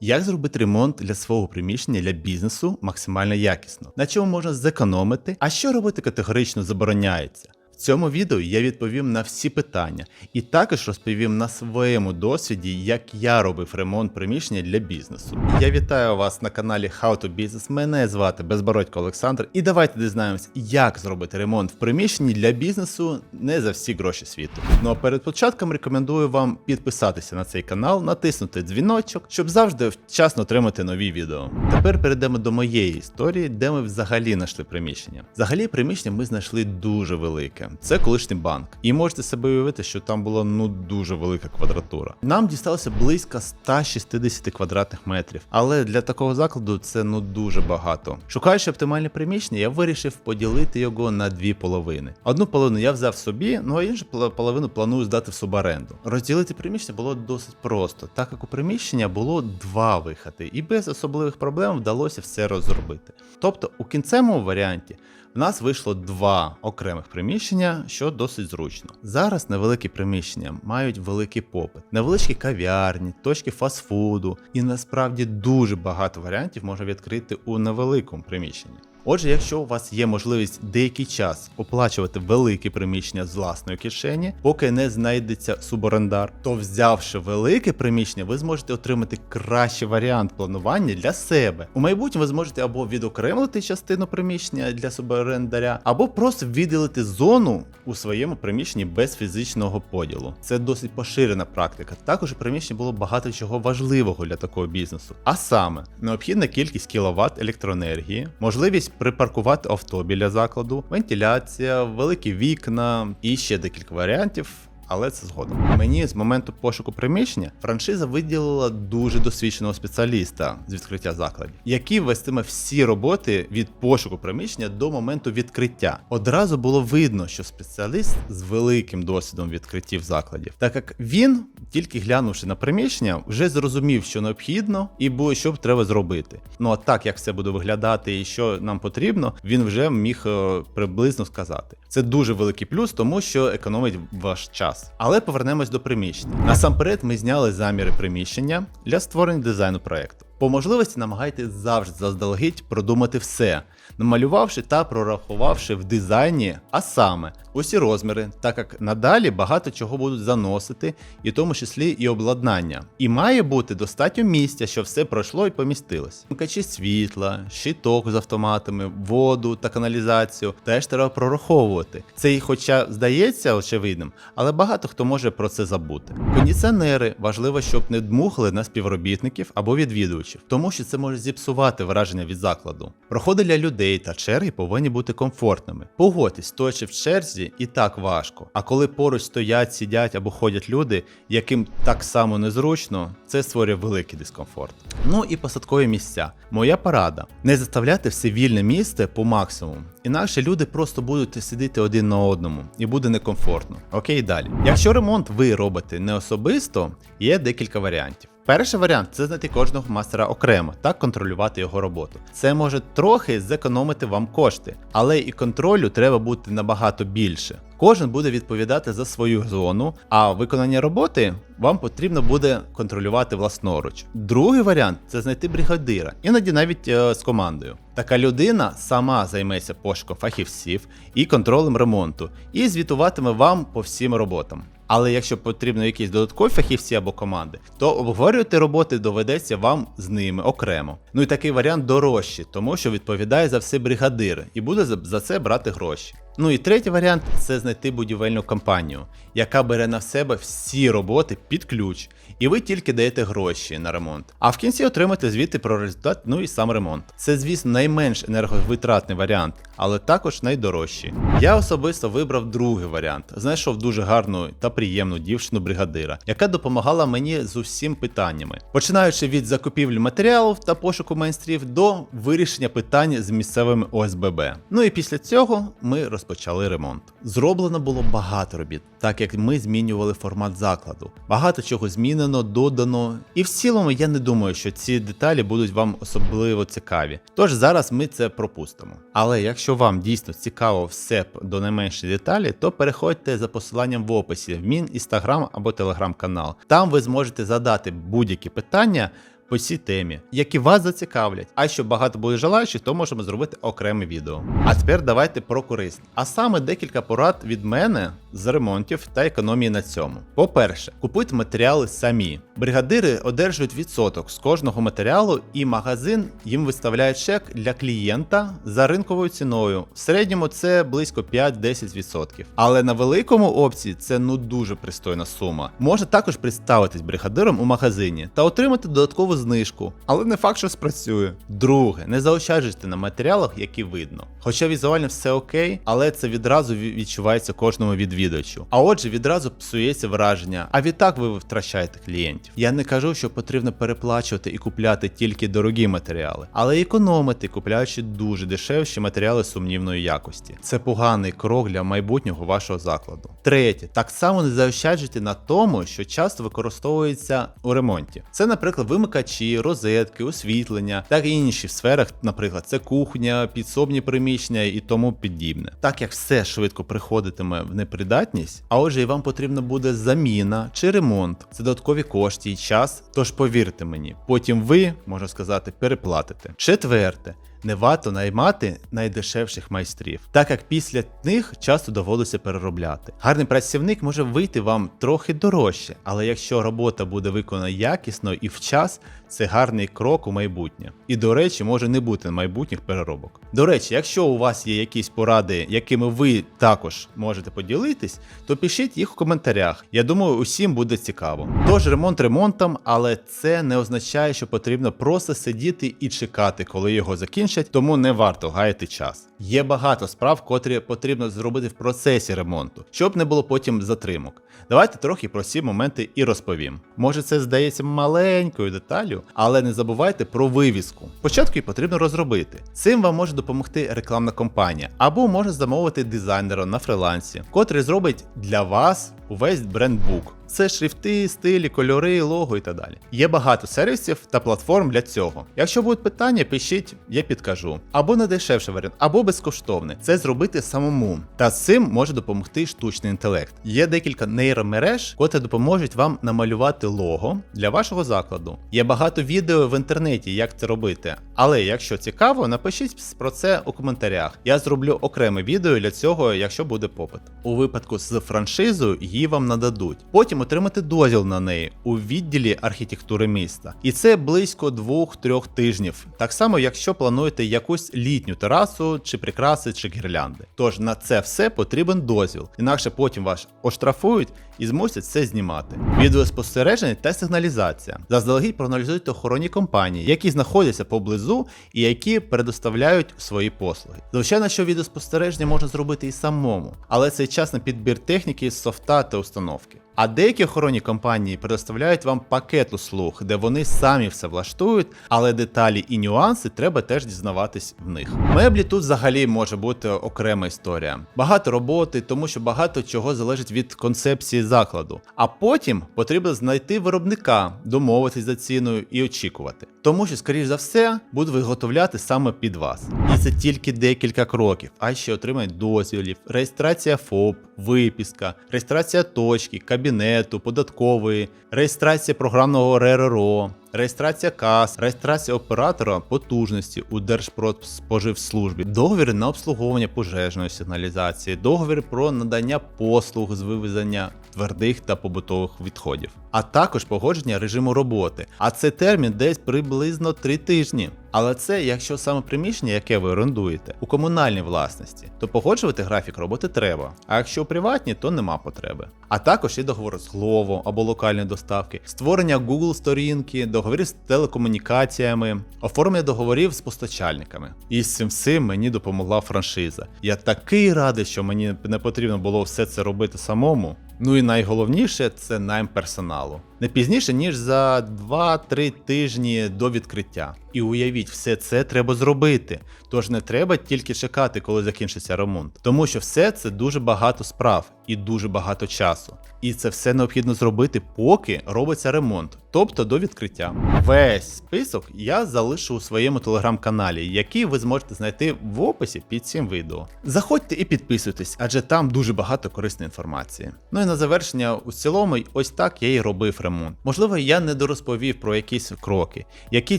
Як зробити ремонт для свого приміщення для бізнесу максимально якісно? На чому можна зекономити? А що робити категорично забороняється? В цьому відео я відповім на всі питання і також розповім на своєму досвіді, як я робив ремонт приміщення для бізнесу. Я вітаю вас на каналі How to Business. Мене звати Безбородько Олександр, і давайте дізнаємось, як зробити ремонт в приміщенні для бізнесу не за всі гроші світу. Ну а перед початком рекомендую вам підписатися на цей канал, натиснути дзвіночок, щоб завжди вчасно отримати нові відео. Тепер перейдемо до моєї історії, де ми взагалі знайшли приміщення. Взагалі, приміщення ми знайшли дуже велике. Це колишній банк. І можете себе уявити, що там була ну дуже велика квадратура. Нам дісталося близько 160 квадратних метрів, але для такого закладу це ну дуже багато. Шукаючи оптимальне приміщення, я вирішив поділити його на дві половини. Одну половину я взяв собі, ну а іншу половину планую здати в суборенду. Розділити приміщення було досить просто, так як у приміщення було два виходи, і без особливих проблем вдалося все розробити. Тобто, у кінцевому варіанті в нас вийшло два окремих приміщення, що досить зручно. Зараз невеликі приміщення мають великий попит, невеличкі кав'ярні, точки фастфуду, і насправді дуже багато варіантів можна відкрити у невеликому приміщенні. Отже, якщо у вас є можливість деякий час оплачувати велике приміщення з власної кишені, поки не знайдеться суборендар, то взявши велике приміщення, ви зможете отримати кращий варіант планування для себе. У майбутньому ви зможете або відокремити частину приміщення для суборендаря, або просто виділити зону у своєму приміщенні без фізичного поділу. Це досить поширена практика. Також у приміщенні було багато чого важливого для такого бізнесу. А саме необхідна кількість кіловат електроенергії, можливість припаркувати авто біля закладу, вентиляція, великі вікна і ще декілька варіантів. Але це згодом. Мені з моменту пошуку приміщення франшиза виділила дуже досвідченого спеціаліста з відкриття закладів, який вестиме всі роботи від пошуку приміщення до моменту відкриття. Одразу було видно, що спеціаліст з великим досвідом відкриттів закладів, так як він, тільки глянувши на приміщення, вже зрозумів, що необхідно, і було, що б треба зробити. Ну а так як все буде виглядати і що нам потрібно, він вже міг е, приблизно сказати. Це дуже великий плюс, тому що економить ваш час. Але повернемось до приміщення. Насамперед, ми зняли заміри приміщення для створення дизайну проекту. По можливості намагайтесь завжди заздалегідь продумати все, намалювавши та прорахувавши в дизайні, а саме усі розміри, так як надалі багато чого будуть заносити, і в тому числі і обладнання. І має бути достатньо місця, щоб все пройшло і помістилось. Вмикачі світла, щиток з автоматами, воду та каналізацію теж треба прораховувати. Це і хоча здається очевидним, але багато хто може про це забути. Кондиціонери важливо, щоб не дмухали на співробітників або відвідувачів, тому що це може зіпсувати враження від закладу. Проходи для людей та черги повинні бути комфортними. Погодьтесь, стоячи в черзі, і так важко. А коли поруч стоять, сидять або ходять люди, яким так само незручно, це створює великий дискомфорт. Ну і посадкові місця. Моя порада: не заставляти все вільне місце по максимуму. Інакше люди просто будуть сидіти один на одному і буде некомфортно. Окей, далі. Якщо ремонт ви робите не особисто, є декілька варіантів. Перший варіант це знайти кожного мастера окремо та контролювати його роботу. Це може трохи зекономити вам кошти, але і контролю треба бути набагато більше. Кожен буде відповідати за свою зону, а виконання роботи вам потрібно буде контролювати власноруч. Другий варіант це знайти бригадира, іноді навіть е, з командою. Така людина сама займеться пошуком фахівців і контролем ремонту, і звітуватиме вам по всім роботам. Але якщо потрібно якісь додаткові фахівці або команди, то обговорювати роботи доведеться вам з ними окремо. Ну і такий варіант дорожчий, тому що відповідає за все бригадир і буде за- це брати гроші. Ну і третій варіант це знайти будівельну компанію, яка бере на себе всі роботи під ключ, і ви тільки даєте гроші на ремонт. А в кінці отримаєте звіти про результат, ну і сам ремонт. Це, звісно, найменш енерговитратний варіант, але також найдорожчий. Я особисто вибрав другий варіант. Знайшов дуже гарну та приємну дівчину бригадира, яка допомагала мені з усім питаннями, починаючи від закупівлі матеріалів та пошуку майстрів до вирішення питань з місцевими ОСББ. Ну і після цього ми розпочали ремонт. Зроблено було багато робіт, так як ми змінювали формат закладу. Багато чого змінено, додано. І в цілому я не думаю, що ці деталі будуть вам особливо цікаві. Тож зараз ми це пропустимо. Але якщо вам дійсно цікаво все до найменшої деталі, то переходьте за посиланням в описі в мій інстаграм або телеграм канал. Там ви зможете задати будь-які питання. По цій темі, які вас зацікавлять. А якщо багато буде желаючих, то можемо зробити окреме відео. А тепер давайте про корисне. А саме декілька порад від мене з ремонтів та економії на цьому. По-перше, купуйте матеріали самі. Бригадири одержують відсоток з кожного матеріалу, і магазин їм виставляє чек для клієнта за ринковою ціною. В середньому це близько 5-10%. Але на великому опції це ну дуже пристойна сума. Можна також представитись бригадиром у магазині та отримати додаткову знижку, але не факт, що спрацює. Друге, не заощаджуйте на матеріалах, які видно. Хоча візуально все окей, але це відразу відчувається кожному відвідувачу. А отже, відразу псується враження, а відтак ви втрачаєте клієнтів. Я не кажу, що потрібно переплачувати і купляти тільки дорогі матеріали, але економити, купляючи дуже дешевші матеріали сумнівної якості. Це поганий крок для майбутнього вашого закладу. Третє, так само не заощаджуйте на тому, що часто використовується у ремонті. Це, наприклад, вимикачі, розетки, освітлення, так і інші в сферах, наприклад, це кухня, підсобні приміщення і тому подібне. Так як все швидко приходитиме в непридатність, а отже, і вам потрібна буде заміна чи ремонт, це додаткові кошти і час. Тож повірте мені, потім ви, можна сказати, переплатите. Четверте. Не варто наймати найдешевших майстрів, так як після них часто доводиться переробляти. Гарний працівник може вийти вам трохи дорожче, але якщо робота буде виконана якісно і в час, це гарний крок у майбутнє. І до речі, може не бути майбутніх переробок. До речі, якщо у вас є якісь поради, якими ви також можете поділитись, то пишіть їх у коментарях. Я думаю, усім буде цікаво. Тож ремонт ремонтом, але це не означає, що потрібно просто сидіти і чекати, коли його закінчать, тому не варто гаяти час. Є багато справ, котрі потрібно зробити в процесі ремонту, щоб не було потім затримок. Давайте трохи про ці моменти і розповім. Може, це здається маленькою деталю, але не забувайте про вивіску. Спочатку її потрібно розробити. Цим вам може допомогти рекламна компанія, або може замовити дизайнера на фрилансі, котрий зробить для вас увесь брендбук. Це шрифти, стилі, кольори, лого і так далі. Є багато сервісів та платформ для цього. Якщо будуть питання, пишіть, я підкажу. Або найдешевший варіант, або безкоштовний. Це зробити самому. Та з цим може допомогти штучний інтелект. Є декілька нейромереж, котрі допоможуть вам намалювати лого для вашого закладу. Є багато відео в інтернеті, як це робити. Але якщо цікаво, напишіть про це у коментарях. Я зроблю окреме відео для цього, якщо буде попит. У випадку з франшизою її вам нададуть. Потім отримати дозвіл на неї у відділі архітектури міста. І це близько 2-3 тижнів. Так само, якщо плануєте якусь літню терасу, чи прикраси, чи гірлянди. Тож на це все потрібен дозвіл, інакше потім вас оштрафують і змусять це знімати. Відеоспостереження та сигналізація. Заздалегідь проаналізуйте охоронні компанії, які знаходяться поблизу і які предоставляють свої послуги. Звичайно, що відеоспостереження можна зробити і самому, але це час на підбір техніки, софта та установки. А деякі охоронні компанії предоставляють вам пакет услуг, де вони самі все влаштують, але деталі і нюанси треба теж дізнаватись в них. Меблі тут взагалі може бути окрема історія. Багато роботи, тому що багато чого залежить від концепції закладу. А потім потрібно знайти виробника, домовитись за ціною і очікувати. Тому що, скоріш за все, будуть виготовляти саме під вас. І це тільки декілька кроків, а ще отримають дозвілів, реєстрація ФОП, виписка, реєстрація точки, кабінету, податкової, реєстрація програмного РРО, реєстрація кас, реєстрація оператора потужності у Держпродспоживслужбі, договір на обслуговування пожежної сигналізації, договір про надання послуг з вивезення твердих та побутових відходів, а також погодження режиму роботи. А це термін десь приблизно 3 тижні. Але це якщо саме приміщення, яке ви орендуєте, у комунальній власності, то погоджувати графік роботи треба. А якщо у приватній, то нема потреби. А також є договор з Glovo або локальної доставки, створення Google сторінки, договір з телекомунікаціями, оформлення договорів з постачальниками. І з цим всім мені допомогла франшиза. Я такий радий, що мені не потрібно було все це робити самому. Ну і найголовніше це найм персоналу. Не пізніше, ніж за 2-3 тижні до відкриття. І уявіть, все це треба зробити. Тож не треба тільки чекати, коли закінчиться ремонт. Тому що все це дуже багато справ і дуже багато часу. І це все необхідно зробити, поки робиться ремонт, тобто до відкриття. Весь список я залишу у своєму телеграм-каналі, який ви зможете знайти в описі під цим відео. Заходьте і підписуйтесь, адже там дуже багато корисної інформації. Ну і на завершення у цілому ось так я і робив ремонт. Можливо, я не дорозповів про якісь кроки, які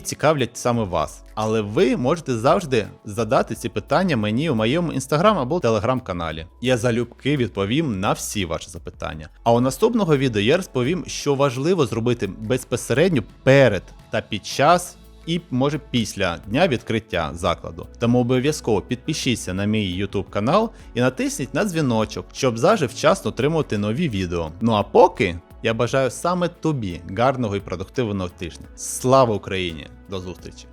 цікавлять саме вас. Але ви можете завжди задати ці питання мені у моєму інстаграм або телеграм-каналі. Я залюбки відповім на всі ваші запитання. А у наступного відео я розповім, що важливо зробити безпосередньо перед та під час і може після дня відкриття закладу. Тому обов'язково підпишіться на мій YouTube канал і натисніть на дзвіночок, щоб завжди вчасно отримувати нові відео. Ну а поки я бажаю саме тобі гарного і продуктивного тижня. Слава Україні! До зустрічі!